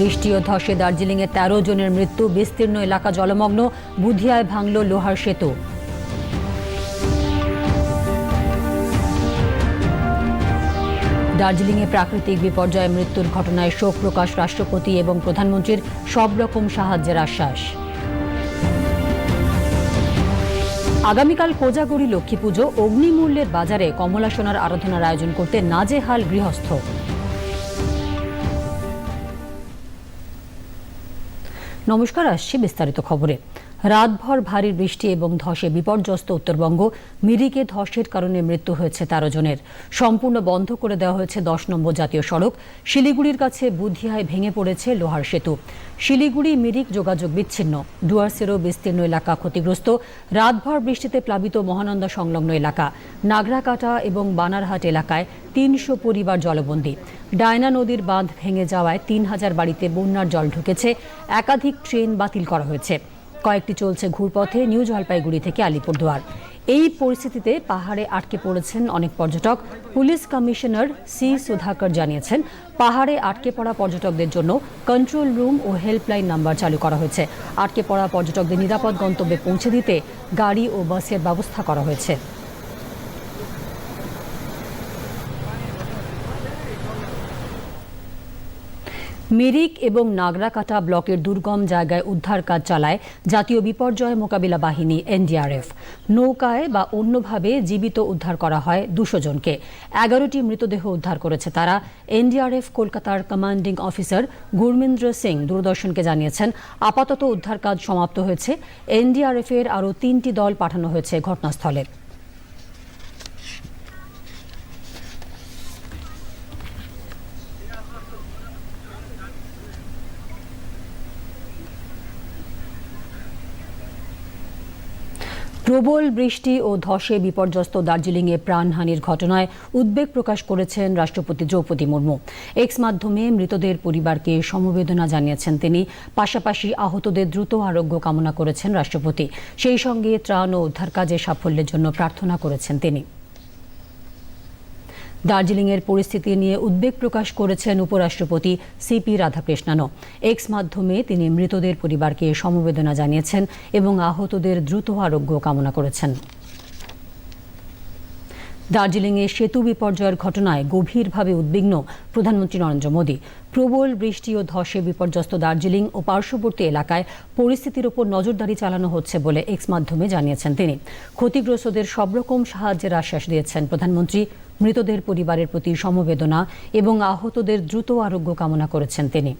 বৃষ্টি ও ধসে দার্জিলিংয়ে তেরো জনের মৃত্যু, বিস্তীর্ণ এলাকা জলমগ্ন, বুধিয়ায় ভাঙল লোহার সেতু। দার্জিলিংয়ে প্রাকৃতিক বিপর্যয়ে মৃত্যুর ঘটনায় শোক প্রকাশ রাষ্ট্রপতি এবং প্রধানমন্ত্রীর সব রকম সাহায্যের আশ্বাস। আগামীকাল কোজাগরি লক্ষ্মী পুজো, অগ্নিমূল্যের বাজারে কমলা সোনার আরাধনার আয়োজন করতে নাজেহাল গৃহস্থ। নমস্কার আসছি বিস্তারিত খবরে। রাতভর ভারী বৃষ্টি এবং ধসে বিপর্যস্ত উত্তরবঙ্গ, মিরিকে ধসের কারণে মৃত্যু হয়েছে তেরো জনের। সম্পূর্ণ বন্ধ করে দেওয়া হয়েছে দশ নম্বর জাতীয় সড়ক। শিলিগুড়ির কাছে বুধিয়ায় ভেঙে পড়েছে লোহার সেতু। শিলিগুড়ি মিরিক যোগাযোগ বিচ্ছিন্ন। ডুয়ার্সেরও বিস্তীর্ণ এলাকা ক্ষতিগ্রস্ত। রাতভর বৃষ্টিতে প্লাবিত মহানন্দা সংলগ্ন এলাকা। নাগরাকাটা এবং বানারহাট এলাকায় তিনশো পরিবার জলবন্দী। ডায়না নদীর বাঁধ ভেঙে যাওয়ায় তিন হাজার বাড়িতে বন্যার জল ঢুকেছে। একাধিক ট্রেন বাতিল করা হয়েছে। কয়েকটি চলছে ঘুরপথে, নিউ জলপাইগুড়ি থেকে আলিপুরদুয়ার। এই পরিস্থিতিতে পাহাড়ে আটকে পড়েছেন অনেক পর্যটক। পুলিশ কমিশনার সি সুধাকর জানিয়েছেন, পাহাড়ে আটকে পড়া পর্যটকদের জন্য কন্ট্রোল রুম ও হেল্পলাইন নাম্বার চালু করা হয়েছে। আটকে পড়া পর্যটকদের নিরাপদ গন্তব্যে পৌঁছে দিতে গাড়ি ও বাসের ব্যবস্থা করা হয়েছে। মিরিক এবং নাগরাকাটা ব্লকের দুর্গম জায়গায় উদ্ধার কাজ চালায় জাতীয় বিপর্যয় মোকাবিলা বাহিনী, এনডিআরএফ। নৌকায় বা অন্যভাবে জীবিত উদ্ধার করা হয় দুশো জনকে। এগারোটি মৃতদেহ উদ্ধার করেছে তারা। এনডিআরএফ কলকাতার কমান্ডিং অফিসার গুরমিন্দ্র সিং দূরদর্শনকে জানিয়েছেন, আপাতত উদ্ধার কাজ সমাপ্ত হয়েছে। এনডিআরএফ এর আরও তিনটি দল পাঠানো হয়েছে ঘটনাস্থলে। প্রবল বৃষ্টি ও ধসে বিপর্যস্ত দার্জিলিংয়ে প্রাণহানির ঘটনায় উদ্বেগ প্রকাশ করেছেন রাষ্ট্রপতি দ্রৌপদী মুর্মু। এক্স মাধ্যমে মৃতদের পরিবারকে সমবেদনা জানিয়েছেন তিনি। পাশাপাশি আহতদের দ্রুত আরোগ্য কামনা করেছেন রাষ্ট্রপতি। সেই সঙ্গে ত্রাণ ও উদ্ধার কাজে সাফল্যের জন্য প্রার্থনা করেছেন তিনি। দার্জিলিংয়ের পরিস্থিতি নিয়ে উদ্বেগ প্রকাশ করেছেন উপরাষ্ট্রপতি সিপি রাধাকৃষ্ণনও। এক্স মাধ্যমে তিনি মৃতদের পরিবারকে সমবেদনা জানিয়েছেন এবং আহতদের দ্রুত আরোগ্য কামনা করেছেন। দার্জিলিংয়ে সেতু বিপর্যয়ের ঘটনায় গভীরভাবে উদ্বিগ্ন প্রধানমন্ত্রী নরেন্দ্র মোদী। প্রবল বৃষ্টি ও ধসে বিপর্যস্ত দার্জিলিং ও পার্শ্ববর্তী এলাকায় পরিস্থিতির ওপর নজরদারি চালানো হচ্ছে বলে এক্স মাধ্যমে জানিয়েছেন তিনি। ক্ষতিগ্রস্তদের সব রকম সাহায্যের আশ্বাস দিয়েছেন প্রধানমন্ত্রী মৃতদের পরিবারের প্রতি সমবেদনা এবং আহতদের দ্রুত আরোগ্য কামনা করেছেন তিনি।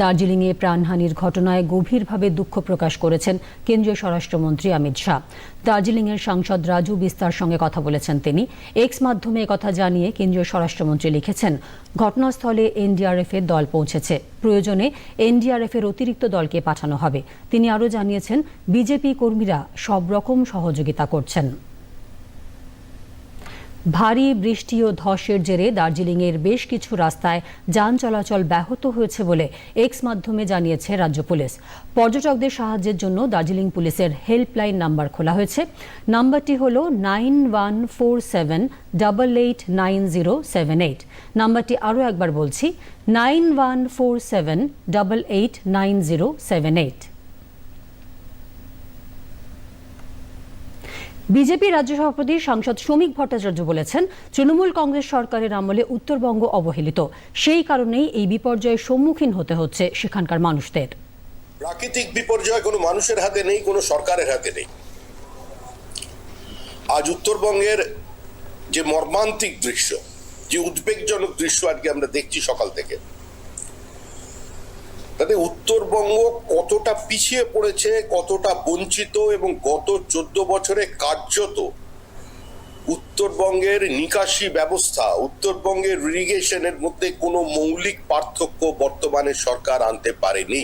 দার্জিলিংয়ে প্রাণহানির ঘটনায় গভীরভাবে দুঃখ প্রকাশ করেছেন কেন্দ্রীয় স্বরাষ্ট্রমন্ত্রী অমিত শাহ। দার্জিলিংয়ের সাংসদ রাজু বিস্তার সঙ্গে কথা বলেছেন তিনি। এক্স মাধ্যমে কথা জানিয়ে কেন্দ্রীয় স্বরাষ্ট্রমন্ত্রী লিখেছেন, ঘটনাস্থলে এনডিআরএফ এর দল পৌঁছেছে। প্রয়োজনে এনডিআরএফ এর অতিরিক্ত দলকে পাঠানো হবে। তিনি আরও জানিয়েছেন, বিজেপি কর্মীরা সব রকম সহযোগিতা করছেন। ভারী বৃষ্টি ও ধসের জেরে দার্জিলিংয়ের বেশ কিছু রাস্তায় যান চলাচল ব্যাহত হয়েছে বলে এক্স মাধ্যমে জানিয়েছে রাজ্য পুলিশ। পর্যটকদের সাহায্যের জন্য দার্জিলিং পুলিশের হেল্পলাইন নাম্বার খোলা হয়েছে। নাম্বারটি হল nine one four seven, double eight nine zero seven eight. নাম্বারটি আরও একবার বলছি, nine one four seven, double eight nine zero seven eight. BJP রাজ্য সভাপতি সাংসদ শ্রমিক ভট্টাচার্য বলেছেন, তৃণমূল কংগ্রেস সরকারের আমলে উত্তরবঙ্গ অবহেলিত। সেই কারণেই এই বিপর্যয়ের সম্মুখীন হতে হচ্ছে সেখানকার মানুষদের। প্রাকৃতিক বিপর্যয় কোনো মানুষের হাতে নেই, কোনো সরকারের হাতে নেই। আজ উত্তরবঙ্গের যে মর্মান্তিক দৃশ্য, যে উদ্বেগজনক দৃশ্য আজকে আমরা দেখছি সকাল থেকে তাতে উত্তরবঙ্গ কতটা পিছিয়ে পড়েছে, কতটা বঞ্চিত এবং গত চোদ্দ বছরে কার্যত উত্তরবঙ্গের নিকাশি ব্যবস্থা, উত্তরবঙ্গের ইরিগেশনের মধ্যে কোনো মৌলিক পার্থক্য বর্তমানে সরকার আনতে পারেনি।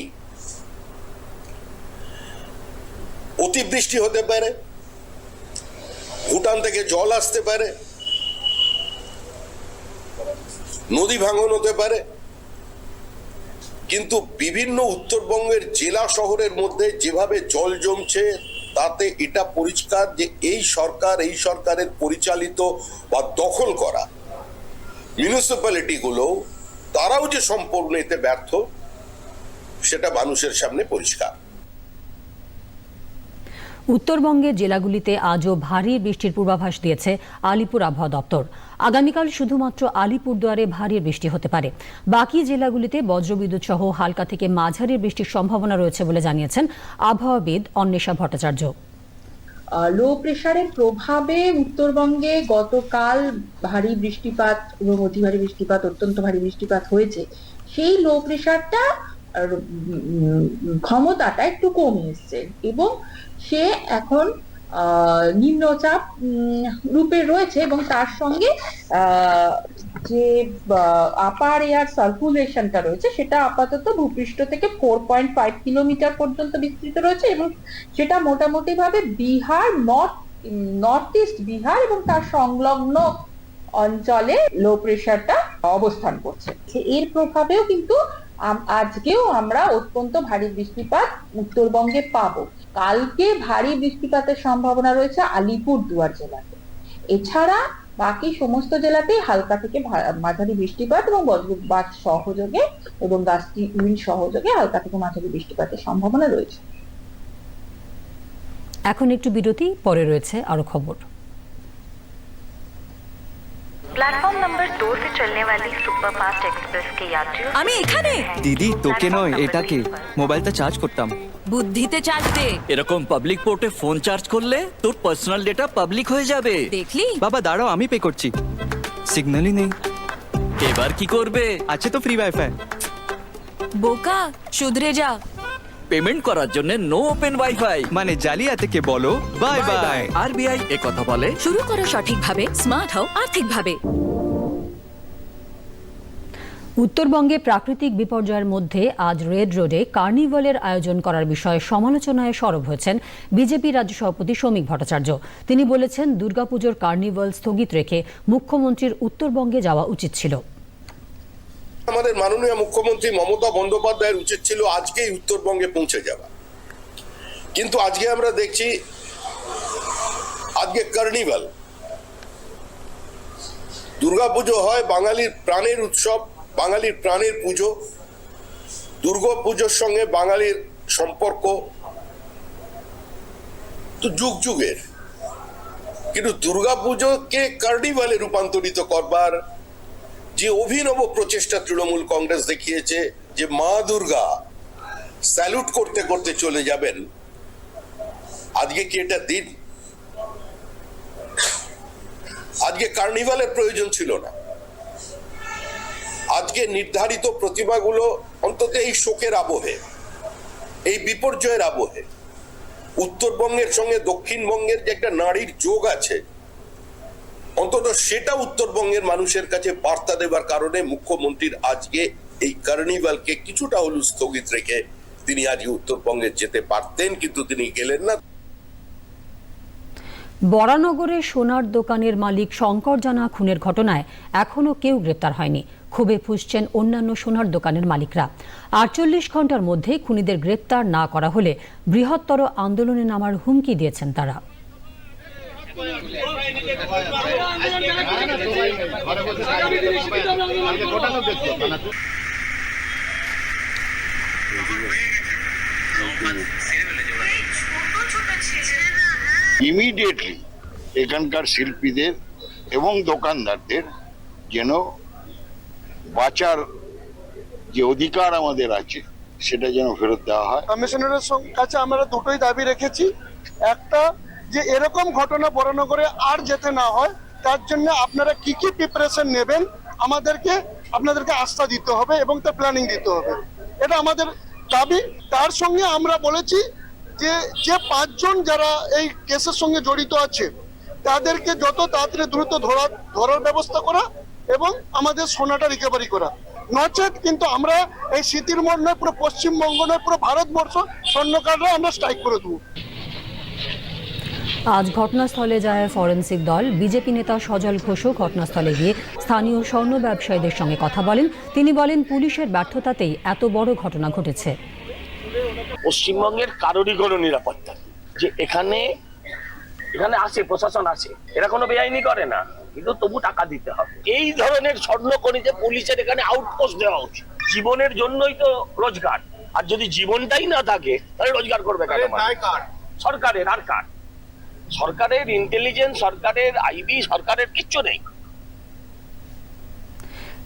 অতিবৃষ্টি হতে পারে, ভুটান থেকে জল আসতে পারে, নদী ভাঙন হতে পারে কিন্তু বিভিন্ন উত্তরবঙ্গের জেলা শহরের মধ্যে যেভাবে জল জমছে, তাতে এটা পরিষ্কার যে এই সরকার, এই সরকারের পরিচালিত বা দখল করা মিউনিসিপ্যালিটিগুলো তারাও যে সম্পূর্ণ এতে ব্যর্থ, সেটা মানুষের সামনে পরিষ্কার। উত্তরবঙ্গের জেলাগুলিতে আজও ভারী বৃষ্টির পূর্বাভাস দিয়েছে আলিপুর আবহাওয়া দপ্তর। আগামীকাল শুধুমাত্র আলিপুরদুয়ারে ভারী বৃষ্টি হতে পারে। বাকি জেলাগুলিতে বজ্রবিদ্যুৎ সহ হালকা থেকে মাঝারি বৃষ্টির সম্ভাবনা রয়েছে বলে জানিয়েছেন আবহাওয়াবিদ অন্বেষা ভট্টাচার্য। লো প্রেসারের প্রভাবে উত্তরবঙ্গে গতকাল ভারী বৃষ্টিপাত এবং অতি ভারী বৃষ্টিপাত, অত্যন্ত ভারী বৃষ্টিপাত হয়েছে। সেই লো প্রেশারটা ক্ষমতাটা একটু কমে এসছে এবং সে এখন নিম্নচাপ রূপে রয়েছে এবং তার সঙ্গে যে আপার এয়ার সার্কুলেশনটা রয়েছে, সেটা আপাতত ভূপৃষ্ঠ থেকে ফোর পয়েন্ট ফাইভ কিলোমিটার পর্যন্ত বিস্তৃত রয়েছে এবং সেটা মোটামুটি ভাবে Bihar north north east Bihar এবং তার সংলগ্ন অঞ্চলে লো প্রেসারটা অবস্থান করছে। এর প্রভাবেও কিন্তু আজকেও আমরা অত্যন্ত ভারী বৃষ্টিপাত উত্তরবঙ্গে পাবো। কালকে ভারী বৃষ্টিপাতের সম্ভাবনা রয়েছে আলিপুরদুয়ার জেলাতে। এছাড়া বাকি সমস্ত জেলাতেই হালকা থেকে মাঝারি বৃষ্টিপাত এবং বজ্রপাত সহযোগে এবং গাছটি উইল সহযোগে হালকা থেকে মাঝারি বৃষ্টিপাতের সম্ভাবনা রয়েছে। এখন একটু বিরতি, পরে রয়েছে আরও খবর। प्लेटफॉर्म नंबर दो से चलने वाली सुपरफास्ट एक्सप्रेस के यात्रियों আমি এখানে দিদি তোকে নয় এটাকে মোবাইলটা চার্জ করতাম বুদ্ধিতে চার্জ দে এরকম পাবলিক পোর্টে ফোন চার্জ করলে তোর পার্সোনাল ডেটা পাবলিক হয়ে যাবে দেখলি বাবা দাঁড়াও আমি পে করছি সিগন্যালই নেই এবার কি করবে আছে তো ফ্রি ওয়াইফাই বোকা শুধরে যা পেমেন্ট করার জন্য নো ওপেন ওয়াইফাই মানে জালিয়াতিকে বলো বাই বাই আরবিআই এ কথা বলে। শুরু করো সঠিকভাবে স্মার্ট হও আর্থিকভাবে। উত্তরবঙ্গে প্রাকৃতিক বিপর্যয়ের মধ্যে আজ রেড রোডে কার্নিভালের আয়োজন করার বিষয়ে সমালোচনায় সরব হয়েছেন বিজেপি রাজ্য সভাপতি শ্রমিক ভট্টাচার্য। তিনি বলেছেন দুর্গাপুজোর কার্নিভাল স্থগিত রেখে মুখ্যমন্ত্রীর উত্তরবঙ্গে যাওয়া উচিত ছিল। আমাদের মাননীয় মুখ্যমন্ত্রী মমতা বন্দ্যোপাধ্যায়ের উচিত ছিল আজকেই উত্তরবঙ্গে পৌঁছে যাওয়া। কিন্তু আজকে আমরা দেখছি আজকে কার্নিভাল। দুর্গাপুজো হয় বাঙালির প্রাণের উৎসব, বাঙালির প্রাণের পুজো। দুর্গা পুজোর সঙ্গে বাঙালির সম্পর্ক তো যুগ যুগের। কিন্তু দুর্গাপুজোকে কার্নিভালে রূপান্তরিত করবার যে অভিনব প্রচেষ্টা তৃণমূল কংগ্রেস দেখিয়েছে যে মা দুর্গা স্যালুট করতে করতে চলে যাবেন। আজকে কি এটা দিন? আজকে কার্নিভালের প্রয়োজন ছিল না। আজকে নির্ধারিত প্রতিমাগুলো অন্তত এই শোকের আবহে, এই বিপর্যয়ের আবহে, উত্তরবঙ্গের সঙ্গে দক্ষিণবঙ্গের যে একটা নারীর যোগ আছে অন্তত সেটা উত্তরবঙ্গের মানুষের কাছে বার্তা দেবার কারণে মুখ্যমন্ত্রীর আজকে এই কার্নিভালকে কিছুটা হলেও স্থগিত রেখে তিনি আজকে উত্তরবঙ্গে যেতে পারতেন, কিন্তু তিনি গেলেন না। বরানগরে সোনার দোকানের মালিক শঙ্কর জানা খুনের ঘটনায় এখনও কেউ গ্রেপ্তার হয়নি। ক্ষোভে ফুসছেন অন্যান্য সোনার দোকানের মালিকরা। আটচল্লিশ ঘণ্টার মধ্যে খুনিদের গ্রেপ্তার না করা হলে বৃহত্তর আন্দোলনে নামার হুমকি দিয়েছেন তারা। ইমিডিয়েটলি এখানকার শিল্পীদের এবং দোকানদারদের যেন বাঁচার যে অধিকার আমাদের আছে, সেটা যেন ফেরত দেওয়া হয়। কমিশনারের কাছে আমরা দুটোই দাবি রেখেছি। একটা যে এরকম ঘটনা বরানগরে আর যেতে না হয়, তার জন্য আপনারা কি কি প্রিপারেশন নেবেন, আমাদেরকে, আপনাদেরকে আস্থা দিতে হবে এবং তার প্ল্যানিং দিতে হবে। এটা আমাদের দাবি। তার সঙ্গে আমরা বলেছি যে যে পাঁচজন যারা এই কেসের সঙ্গে জড়িত আছে, তাদেরকে যত তাড়াতাড়ি দ্রুত ধরার ধরার ব্যবস্থা করা এবং আমাদের সোনাটা রিকভারি করা। নচেত কিন্তু আমরা এই স্মৃতির মোড় নয়, পুরো পশ্চিমবঙ্গ নয়, পুরো ভারতবর্ষ স্বর্ণকাররা আমরা স্ট্রাইক করে দেবো। আজ ঘটনাস্থলে যায় ফরেন্সিক দল। বিজেপি নেতা সজল ঘোষও ঘটনাস্থলে গিয়ে স্থানীয় স্বর্ণ ব্যবসায়ীদের সঙ্গে কথা বলেন। তিনি বলেন পুলিশের ব্যর্থতাতেই এত বড় ঘটনা ঘটেছে। পশ্চিমবঙ্গের কারোরই কোনো নিরাপত্তা যে এখানে এখানে আসে প্রশাসন আছে এরা কোনো বেআইনি করে না। কিন্তু তবু টাকা দিতে হবে। এই ধরনের স্বর্ণ খনিতে পুলিশের এখানে আউটপোস্ট দেওয়া উচিত। জীবনের জন্যই তো রোজগার। আর যদি জীবনটাই না থাকে তাহলে রোজগার করবে? সরকারের আর কার? সরকারের ইন্টেলিজেন্স সরকারের আইবি সরকারের কিচ্ছু নেই।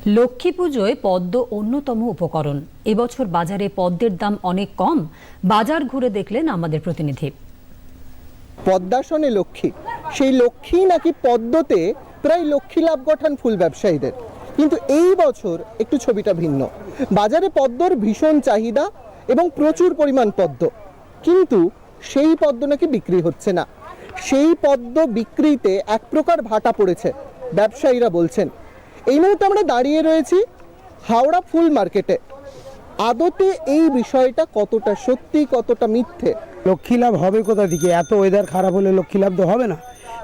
লক্ষ্মী পুজোয় পদ্ম অন্যতম উপকরণ। এবছর বাজারে পদ্মের দাম অনেক কম। বাজার ঘুরে দেখলেন আমাদের প্রতিনিধি। পদ্মাসনে লক্ষ্মী। সেই লক্ষ্মী নাকি পদ্মতে প্রায় লক্ষ্মী লাভ গঠান ফুল ব্যবসায়ীদের। কিন্তু এই বছর একটু ছবিটা ভিন্ন। বাজারে পদ্মর ভীষণ চাহিদা এবং প্রচুর পরিমাণ পদ্ম। কিন্তু সেই পদ্ম নাকি বিক্রি হচ্ছে না। সেই পদ্ম বিক্রিতে এক প্রকার ভাটা পড়েছে, ব্যবসায়ীরা বলছেন। এই মুহূর্তে আমরা দাঁড়িয়ে রয়েছি হাওড়া ফুল মার্কেটে। আদতে এই বিষয়টা কতটা সত্যি, কতটা মিথ্যে? লক্ষ্মী লাভ হবে কোথা থেকে? এত ওয়েদার খারাপ হলে লক্ষ্মী লাভ তো হবে না।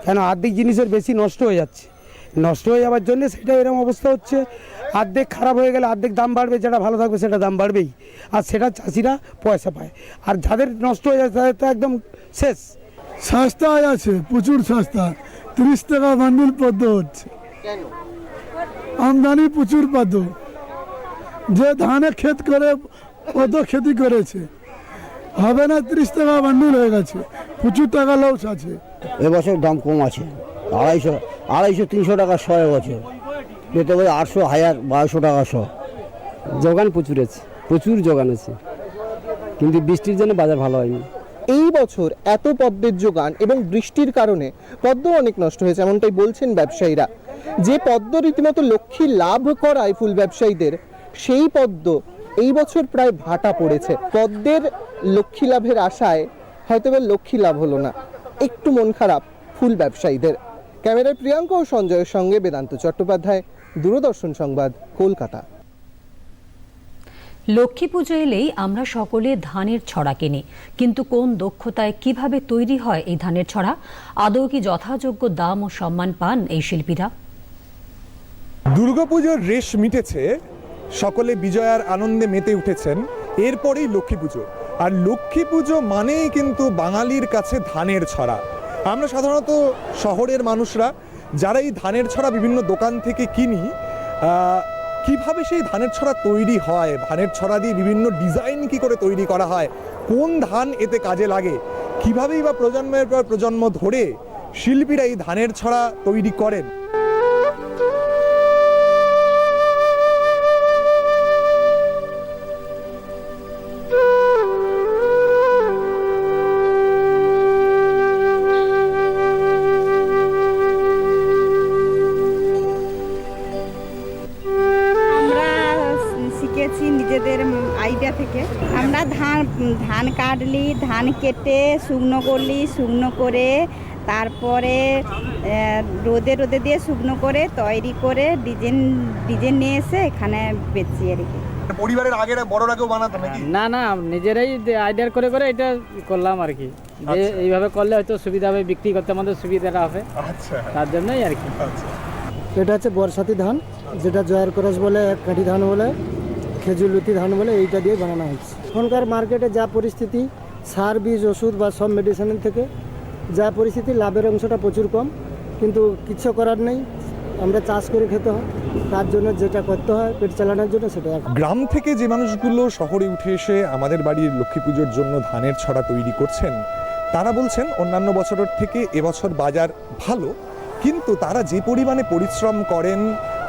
কেন আর্ধেক জিনিসের বেশি নষ্ট হয়ে যাচ্ছে। নষ্ট হয়ে যাওয়ার জন্য সেটা এরকম অবস্থা হচ্ছে। অর্ধেক খারাপ হয়ে গেলে অর্ধেক দাম বাড়বে, যেটা ভালো থাকবে সেটা দাম বাড়বেই। আর সেটা চাষিরা পয়সা পায়। আর যাদের নষ্ট হয়ে যাচ্ছে তাদের তো একদম শেষ। সস্তায় আছে প্রচুর সস্তা তিরিশ টাকা বান্ডিল পদ্ম হচ্ছে আমদানি প্রচুর পদ্ম যে ধানে ক্ষেত করে পদ্ম খেতি করেছে। হবে না তিরিশ টাকা বান্ডিল হয়ে গেছে। প্রচুর টাকা লস আছে। এবছর দাম কম আছে। আড়াইশো আড়াইশো তিনশো টাকা শ এবছর পেতে পারে আটশো হাজার বারোশো টাকা শ যোগান প্রচুর আছে। প্রচুর যোগান আছে। কিন্তু বৃষ্টির জন্য বাজার ভালো হয়নি। এই বছর এত পদ্মের যোগান এবং বৃষ্টির কারণে পদ্ম অনেক নষ্ট হয়েছে, এমনটাই বলছেন ব্যবসায়ীরা। যে পদ্ম রীতিমতো লক্ষ্মী লাভ করায় ফুল ব্যবসায়ীদের, সেই পদ্ম এই বছর প্রায় ভাটা পড়েছে। পদ্মের লক্ষ্মী লাভের আশায় হয়তো এবার লক্ষ্মী লাভ হলো না, একটু মন খারাপ ফুল ব্যবসায়ীদের। ক্যামেরায় প্রিয়াঙ্কা ও সঞ্জয়ের সঙ্গে বেদান্ত চট্টোপাধ্যায়, দূরদর্শন সংবাদ, কলকাতা। লক্ষ্মী পুজো এলেই আমরা সকলে ধানের ছড়া কিনি। কিন্তু কোন দক্ষতায় কীভাবে তৈরি হয় এই ধানের ছড়া? আদৌ কি যথাযোগ্য দাম ও সম্মান পান এই শিল্পীরা? দুর্গাপুজোর রেশ মিটেছে, সকলে বিজয়ার আনন্দে মেতে উঠেছেন, এরপরেই লক্ষ্মী পুজো। আর লক্ষ্মী পুজো মানেই কিন্তু বাঙালির কাছে ধানের ছড়া। আমরা সাধারণত শহরের মানুষরা, যারা এই ধানের ছড়া বিভিন্ন দোকান থেকে কিনি কীভাবে সেই ধানের ছড়া তৈরি হয়? ধানের ছড়া দিয়ে বিভিন্ন ডিজাইন কি করে তৈরি করা হয়? কোন ধান এতে কাজে লাগে? কিভাবেই বা প্রজন্মের পর প্রজন্ম ধরে শিল্পীরা এই ধানের ছড়া তৈরি করেন? কেটে শুকনো করলি শুকনো করে তারপরে রোদে রোদে দিয়ে শুকনো করে তৈরি করে ডিজাইন ডিজাইন নিয়ে এসে এখানে বেচি আর কি। পরিবারের আগের বড়রা কেউ বানাতো নাকি? না না নিজেরাই আইডিয়া করে করে এটা করলাম আর কি। যে এইভাবে করলে হয়তো সুবিধা হবে বিক্রি করতে আমাদের সুবিধাটা হবে। আচ্ছা। তার জন্যই আর কি। আচ্ছা। এটা হচ্ছে বর্ষাতি ধান যেটা জয়ার করস বলে এক কাঠি ধান বলে খেজুর খেজুরলতি ধান বলে এইটা দিয়ে বানানো হচ্ছে এখনকার মার্কেটে যা পরিস্থিতি সার বীজ ওষুধ বা সব মেডিসিনের থেকে যা পরিস্থিতি, লাভের অংশটা প্রচুর কম। কিন্তু কিচ্ছু করার নেই, আমরা চাষ করে খেতে হয়। তার জন্য যেটা করতে হয়, পেট চালানোর জন্য সেটা গ্রাম থেকে যে মানুষগুলো শহরে উঠে এসে আমাদের বাড়ির লক্ষ্মী পুজোর জন্য ধানের ছড়া তৈরি করছেন, তারা বলছেন অন্যান্য বছরের থেকে এবছর বাজার ভালো, কিন্তু তারা যে পরিমাণে পরিশ্রম করেন,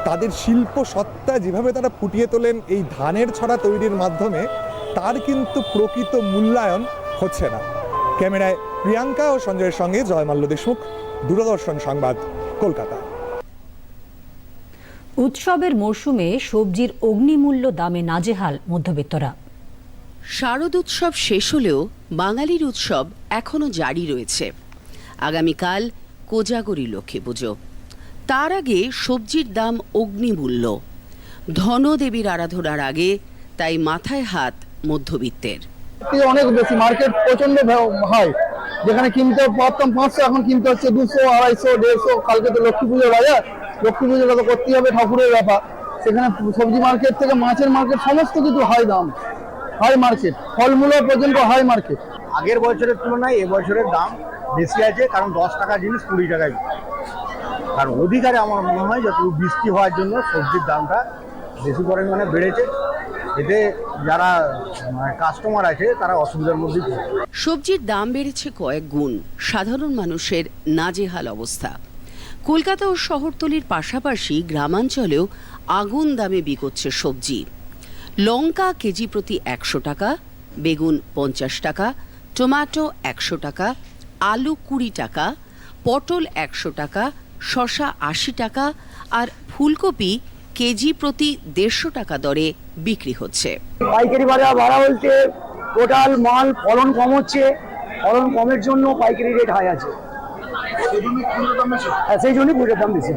তাদের শিল্প সত্তা যেভাবে তারা ফুটিয়ে তোলেন, এই ধানের ছড়া তৈরির মাধ্যমে, তার কিন্তু প্রকৃত মূল্যায়ন হচ্ছে না। ক্যামেরায় প্রিয়াঙ্কা ও সঞ্জয়ের সঙ্গে জয়মাল্য দেশমুখ দূরদর্শন সংবাদ কলকাতা। উৎসবের মরশুমে সবজির অগ্নিমূল্য দামে নাজেহাল মধ্যবিত্তরা। শারদ উৎসব শেষ হলেও বাঙালির উৎসব এখনও জারি রয়েছে। আগামীকাল কোজাগরী লক্ষ্মী পুজো। তার আগে সবজির দাম অগ্নিমূল্য। ধনদেবীর আরাধনার আগে তাই মাথায় হাত মধ্যবিত্তের। অনেক বেশি মার্কেট প্রচণ্ড হয়। যেখানে কিনতে পারতাম পাঁচশো, এখন কিনতে হচ্ছে দুশো, আড়াইশো, দেড়শো। কালকে তো লক্ষ্মী পুজোর বাজার। লক্ষ্মী পুজোটা তো করতেই হবে, ঠাকুরের ব্যাপার। সেখানে সবজি মার্কেট থেকে মাছের মার্কেট সমস্ত কিছু হাই দাম। হাই মার্কেট ফলমূল পর্যন্ত হাই মার্কেট আগের বছরের তুলনায় এবছরের দাম বেশি আছে, কারণ দশ টাকা জিনিস কুড়ি টাকায় আর অধিকারে আমার মনে হয় যত বৃষ্টি হওয়ার জন্য সবজির দামটা বেশি পরিমাণে বেড়েছে। এতে যারা কাস্টমার আছে, তারা অসুবিধার পড়ছে সবজির দাম বেড়েছে কয়েক গুণ। সাধারণ মানুষের নাজেহাল অবস্থা। কলকাতা ও শহরতলির পাশাপাশি গ্রামাঞ্চলেও আগুন দামে বিকোচ্ছে সবজি। লঙ্কা কেজি প্রতি একশো টাকা, বেগুন পঞ্চাশ টাকা, টমেটো একশো টাকা, আলু কুড়ি টাকা, পটল একশো টাকা, শসা আশি টাকা আর ফুলকপি কেজি প্রতি দেড়শো টাকা দরে বিক্রি হচ্ছে। পাইকারি বাজার ভাড়া বলতে টোটাল মাল ফলন কম হচ্ছে ফলন কমের জন্য পাইকারি রেট হাই আছে। হ্যাঁ, সেই জন্যই পুজোর দাম বেশি।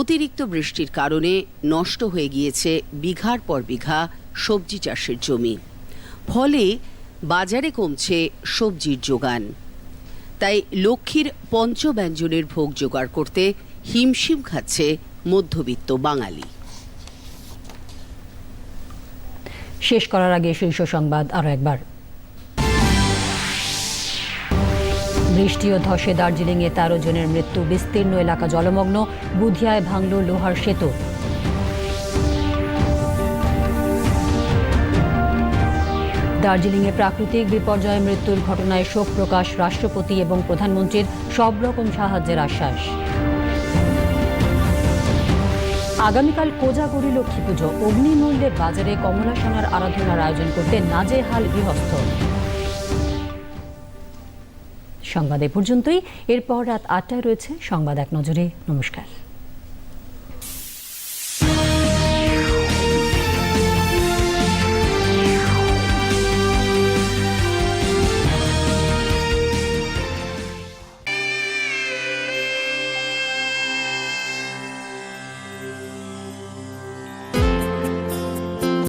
অতিরিক্ত বৃষ্টির কারণে নষ্ট হয়ে গিয়েছে বিঘার পর বিঘা সবজি চাষের জমি। ফলে বাজারে কমছে সবজির যোগান। তাই লক্ষ্মীর পঞ্চব্যঞ্জনের ভোগ জোগাড় করতে হিমশিম খাচ্ছে মধ্যবিত্ত বাঙালি। শেষ করার আগে শীর্ষ সংবাদ আরও একবার। বৃষ্টি ও ধসে দার্জিলিংয়ে তেরো জনের মৃত্যু, বিস্তীর্ণ এলাকা জলমগ্ন, বুধিয়ায় ভাঙল লোহার সেতু। দার্জিলিংয়ে প্রাকৃতিক বিপর্যয়ে মৃত্যুর ঘটনায় শোক প্রকাশ রাষ্ট্রপতি এবং প্রধানমন্ত্রীর সব রকম সাহায্যের আশ্বাস। আগামীকাল কোজাগরি লক্ষ্মী পুজো। অগ্নিমূল্যের বাজারে কমলা সোনার আরাধনার আয়োজন করতে নাজেহাল গৃহস্থ। সংবাদ এ পর্যন্তই। এরপর রাত আটটায় রয়েছে সংবাদ এক নজরে। নমস্কার।